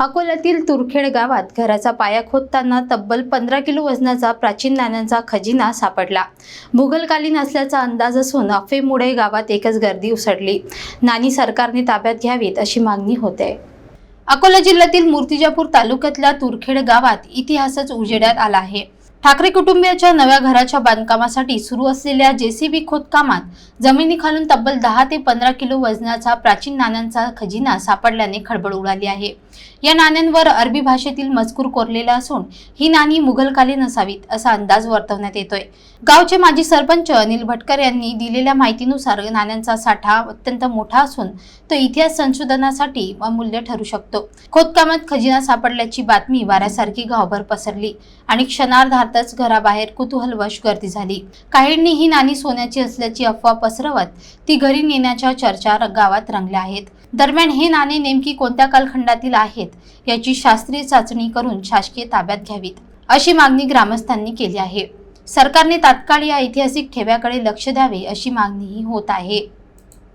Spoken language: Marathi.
अकोल्यातील तुरखेड गावात घराचा पाया खोदताना तब्बल पंधरा किलो वजनाचा प्राचीन नाण्यांचा खजिना सापडला. मुघलकालीन असल्याचा अंदाज असून अफेमुळे गावात एकच गर्दी उसळली. नाणी सरकारने ताब्यात घ्यावीत अशी मागणी होते. अकोला जिल्ह्यातील मूर्तिजापूर तालुक्यातल्या तुरखेड गावात इतिहासच उजेड्यात आला आहे. ठाकरे कुटुंबियाच्या नव्या घराच्या बांधकामासाठी सुरू असलेल्या जेसीबी खोदकामात जमिनीखालून तब्बल दहा ते पंधरा किलो वजनाचा प्राचीन नाण्यांचा खजिना सापडल्याने खळबळ उडाली आहे. या नाण्यांवर अरबी भाषेतील मजकूर कोरलेला असून ही नाणी मुघलकालीन असावीत असा अंदाज वर्तवण्यात येतोय. गावचे माजी सरपंच अनिल भटकर यांनी दिलेल्या माहितीनुसार नाण्यांचा साठा अत्यंत मोठा असून तो इतिहास संशोधनासाठी अमूल्य ठरू शकतो. खोदकामात खजिना सापडल्याची बातमी वाऱ्यासारखी गावभर पसरली आणि क्षणार्धातच घराबाहेर कुतूहलवश गर्दी झाली. काहींनी ही नाणी सोन्याची असल्याची अफवा पसरवत ती घरी नेण्याच्या चर्चा गावात रंगल्या आहेत. दरम्यान हे नाणे नेमकी कोणत्या कालखंडातील आहेत याची शास्त्रीय चाचणी करून शासकीय ताब्यात घ्यावीत अशी मागणी ग्रामस्थांनी केली आहे. सरकारने तात्काळ या ऐतिहासिक ठेव्याकडे लक्ष द्यावे अशी मागणीही होत आहे.